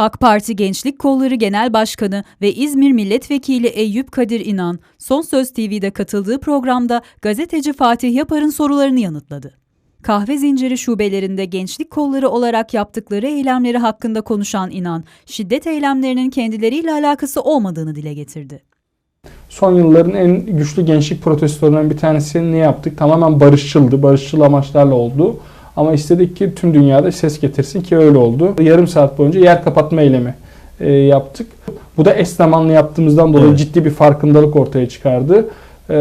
AK Parti Gençlik Kolları Genel Başkanı ve İzmir Milletvekili Eyüp Kadir İnan, Son Söz TV'de katıldığı programda gazeteci Fatih Yapar'ın sorularını yanıtladı. Kahve zinciri şubelerinde gençlik kolları olarak yaptıkları eylemleri hakkında konuşan İnan, şiddet eylemlerinin kendileriyle alakası olmadığını dile getirdi. Son yılların en güçlü gençlik protestolarından bir tanesi ne yaptık? Tamamen barışçıldı. Barışçıl amaçlarla oldu. Ama istedik ki tüm dünyada ses getirsin ki öyle oldu. Yarım saat boyunca yer kapatma eylemi e, yaptık. Bu da eş zamanlı yaptığımızdan dolayı Evet. ciddi bir farkındalık ortaya çıkardı. E,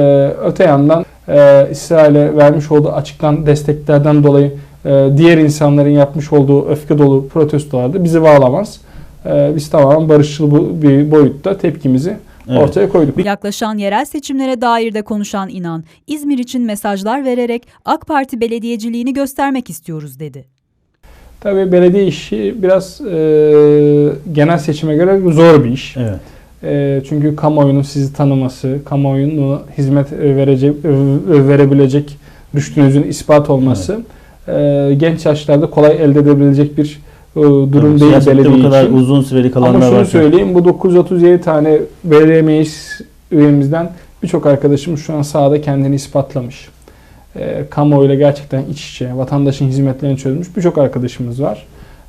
öte yandan e, İsrail'e vermiş olduğu açıktan desteklerden dolayı e, diğer insanların yapmış olduğu öfke dolu protestolarda bizi bağlamaz. E, biz tamamen barışçıl bir boyutta tepkimizi Evet. ortaya koyduk. Yaklaşan yerel seçimlere dair de konuşan İnan, İzmir için mesajlar vererek AK Parti belediyeciliğini göstermek istiyoruz dedi. Tabii belediye işi biraz e, genel seçime göre zor bir iş. Evet. E, çünkü kamuoyunun sizi tanıması, kamuoyunu hizmet verecek, e, verebilecek rüştünüzün ispat olması e, genç yaşlarda kolay elde edebilecek bir durum Evet, değil belediye bu kadar için. uzun süreli Ama kalanlar şunu var. söyleyeyim bu 937 tane belediye üyemizden birçok arkadaşımız şu an sahada kendini ispatlamış. E, kamuoyuyla gerçekten iç içe, vatandaşın hizmetlerini çözmüş birçok arkadaşımız var.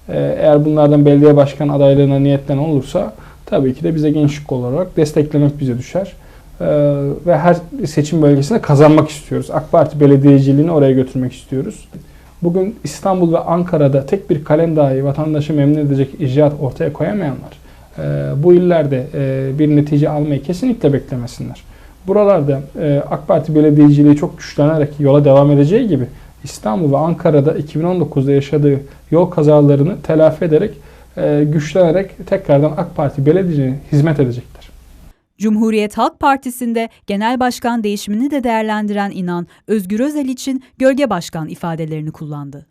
E, eğer bunlardan belediye başkan adaylığına niyetten olursa tabii ki de bize gençlik olarak desteklemek bize düşer. E, ve her seçim bölgesinde kazanmak istiyoruz. AK Parti belediyeciliğini oraya götürmek istiyoruz. Bugün İstanbul ve Ankara'da tek bir kalem dahi vatandaşı memnun edecek icraat ortaya koyamayanlar e, bu illerde e, bir netice almayı kesinlikle beklemesinler. Buralarda e, AK Parti belediyeciliği çok güçlenerek yola devam edeceği gibi İstanbul ve Ankara'da 2019'da yaşadığı yol kazalarını telafi ederek güçlenerek tekrardan AK Parti belediyeciliğine hizmet edecektir. Cumhuriyet Halk Partisi'nde genel başkan değişimini de değerlendiren İnan, Özgür Özel için gölge başkan ifadelerini kullandı.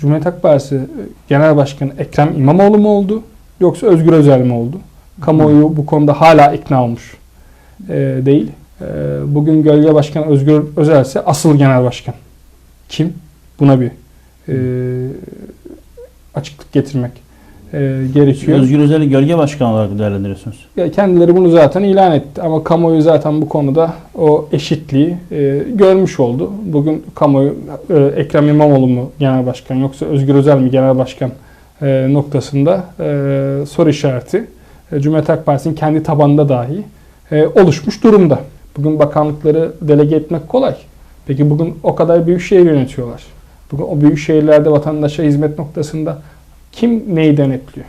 Cumhuriyet Halk Partisi e, Genel Başkanı Ekrem İmamoğlu mu oldu yoksa Özgür Özel mi oldu? Kamuoyu bu konuda hala ikna olmuş e, değil. E, bugün Gölge Başkanı Özgür Özel ise asıl Genel Başkan. Kim? Buna bir açıklık getirmek e, gerekiyor. Özgür Özel'i gölge başkanı olarak değerlendiriyorsunuz. Ya kendileri bunu zaten ilan etti ama kamuoyu zaten bu konuda o eşitliği e, görmüş oldu. Bugün kamuoyu e, Ekrem İmamoğlu mu genel başkan yoksa Özgür Özel mi genel başkan e, noktasında e, soru işareti e, Cumhuriyet Halk Partisi'nin kendi tabanında dahi e, oluşmuş durumda. Bugün bakanlıkları delege etmek kolay. Peki bugün o kadar büyük şehir yönetiyorlar. Bugün o büyük şehirlerde vatandaşa hizmet noktasında kim neyi denetliyor?